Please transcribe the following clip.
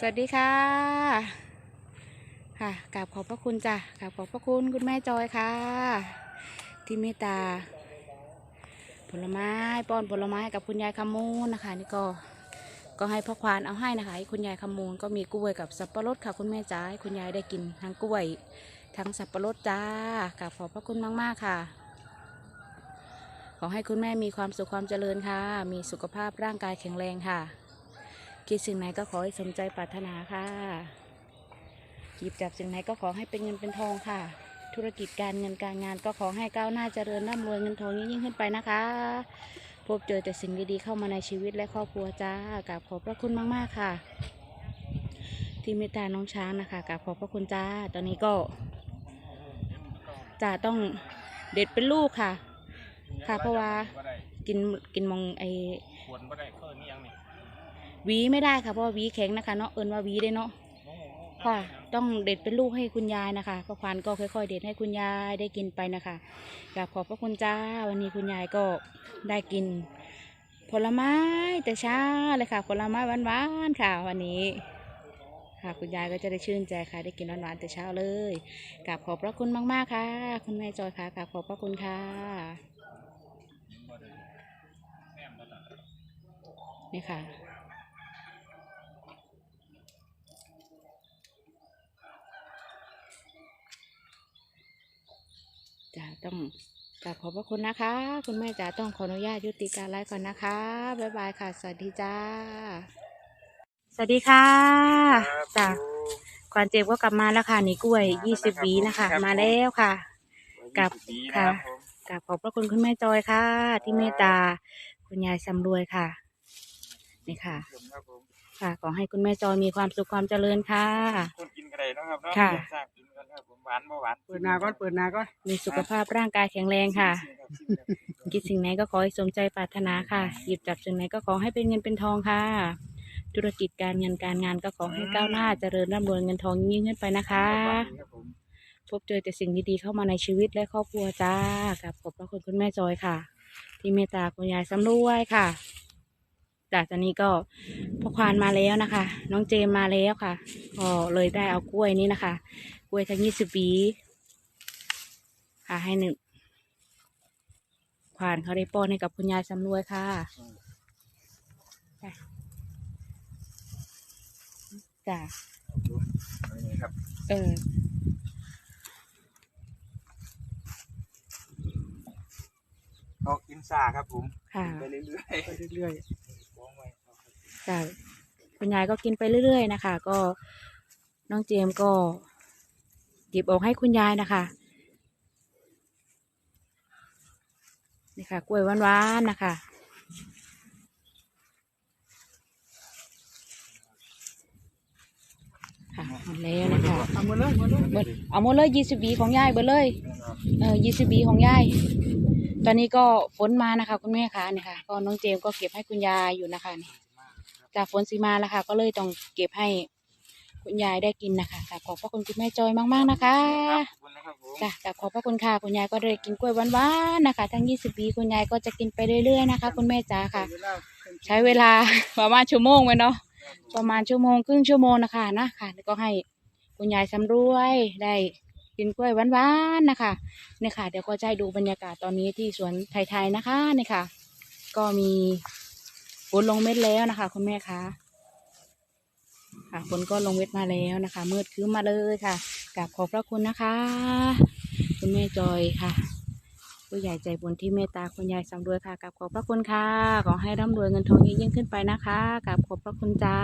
สวัสดีค่ะ ค่ะกราบขอบพระคุณจ้ะกราบขอบพระคุณคุณแม่จอยค่ะ ที่เมตตา ผลไม้ป้อนผลไม้กับคุณยายคำมูลนะคะ นี่ก็ก็ให้พ่อควานเอาให้นะคะให้คุณยายคำมูลก็มีกล้วยกับสับปะรดค่ะ คุณแม่จ๋าคุณยายได้กินทั้งกล้วย ทั้งสับปะรดจ้ากราบขอบพระคุณมาก ๆ ค่ะ ขอให้คุณแม่มีความสุขความเจริญค่ะ มีสุขภาพร่างกายแข็งแรงค่ะ คิดสิ่งไหนก็ขอให้สมใจปรารถนาค่ะหยิบจับสิ่งไหนก็ขอให้เป็นเงินเป็นทองค่ะ ธุรกิจการเงินการงานก็ขอให้ก้าวหน้าเจริญร่ำรวยเงินทองยิ่งขึ้นไปนะคะ พบเจอแต่สิ่งดีๆเข้ามาในชีวิตและครอบครัวจ้ากราบขอบพระคุณมากๆค่ะ ที่เมตตาน้องช้างนะคะกราบขอบพระคุณจ้า ตอนนี้ก็จะต้องเด็ดเป็นลูกค่ะ ค่ะเพราะว่ากินกินมองไอขวนบ่ได้เพิ่นนี่ยังนี่ หวีไม่ได้ค่ะเพราะว่าหวีแข็งนะคะเนาะเอิญว่าหวีได้เนาะค่ะต้องเด็ดเป็นลูกให้คุณยายนะคะพ่อควานก็ค่อย ๆ เด็ดให้คุณยายได้กินไปนะคะกราบขอบพระคุณจ้าวันนี้คุณยายก็ได้กิน ผลไม้แต่เช้าเลยค่ะ ผลไม้หวานๆค่ะวันนี้ค่ะคุณยายก็จะได้ชื่นใจค่ะ ได้กินหวานๆแต่เช้าเลยกราบขอบพระคุณมากๆค่ะ คุณแม่จอยค่ะกราบขอบพระคุณค่ะนี่ค่ะ จะต้องกราบขอบพระคุณนะคะ คุณแม่จ๋าต้องขออนุญาตยุติการไลฟ์ก่อนนะคะ บ๊ายบายค่ะ สวัสดีจ้า สวัสดีค่ะจ้าก่อนเจ็บก็กลับมาแล้วค่ะนี่กล้วยยี่สิบวีนะคะ มาแล้วค่ะกลับค่ะกราบขอบพระคุณคุณแม่จอยค่ะ ที่เมตตาคุณยายสำรวยค่ะนี่ค่ะครับผมค่ะขอให้คุณแม่จอยมีความสุขความเจริญค่ะคนกินกระไรนาะครับเนาะค่ะ ทราบกินกันครับผมหวานบ่หวานเปิดหนาก่อนเปิดหนาก่อนมีสุขภาพร่างกายแข็งแรงค่ะ คิดสิ่งไหนก็ขอให้สมใจปรารถนาค่ะ หยิบจับสิ่งไหนก็ขอให้เป็นเงินเป็นทองค่ะ ธุรกิจการเงินการงานก็ขอให้ก้าวหน้าเจริญร่ำรวยเงินทองยิ่งขึ้นไปนะคะครับผมพบเจอแต่สิ่งดีๆเข้ามาในชีวิตและครอบครัวจ้ากับขอบพระคุณคุณแม่จอยค่ะ ที่เมตตาคุณยายสำรวยค่ะจากตอนนี้ก็พ่อควานมาแล้วนะคะ น้องเจมมาแล้วค่ะก็เลยได้เอากล้วยนี้นะคะก ล้วยทั้งยี่สิบปีค่ะให้หนึ่งควานเขาได้ป้อนให้กับคุณยายสำรวยค่ะจ้ะจ้ะนี่ครับเออเขากินซาครับผมค่ะไปเรื่อยไปเรื่อยๆวางไว้ครับจ้ะคุณยายก็กินไปเรื่อยๆนะคะ ก็น้องเจมส์ก็ หยิบออกให้คุณยายนะคะนี่ค่ะกล้วยหวานๆนะคะค่ะหมดแล้วนะคะๆเอาหมดเลยหมดเลยเบิดเอาหมดเลยยี่สิบบีของยายเบิดเลยเออยี่สิบบีของยายตอนนี้ก็ฝนมานะคะ คุณแม่คะนี่ค่ะ ก็น้องเจมส์ก็เก็บให้คุณยายอยู่นะคะนี่จากฝนสีมาแล้วค่ะ ก็เลยต้องเก็บให้ คุณยายได้กินนะคะกราบขอบพระคุณคุณแม่จอยมากๆนะคะขอบคุณนะครับผมจ้ะกราบขอบพระคุณค่ะคุณยายก็ได้กินกล้วยหวานๆนะคะ ทั้งยี่สิบปีคุณยายก็จะกินไปเรื่อยๆนะคะ คุณแม่จ๋าค่ะ ใช้เวลา ประมาณชั่วโมงไว้เนาะประมาณชั่วโมงครึ่งชั่วโมงนะคะนะค่ะแล้วก็ให้คุณยายสำรวยได้กินกล้วยหวานๆนะคะเนี่ยค่ะ เดี๋ยวก็จะให้ดูบรรยากาศตอนนี้ที่สวนไทยๆนะคะนี่ค่ะ ก็มีฝนลงเม็ดแล้วนะคะ คุณแม่คะ ค่ะฝนก็ลงเว็ดมาแล้วนะคะ มืดคืมมาเลยค่ะกราบขอบพระคุณนะคะ คุณแม่จอยค่ะ ผู้ใหญ่ใจบุญที่เมตตาคุณยายสำรวยค่ะกับขอบพระคุณค่ะ ขอให้ร่ำรวยเงินทองยิ่งขึ้นไปนะคะกับขอบพระคุณจ้า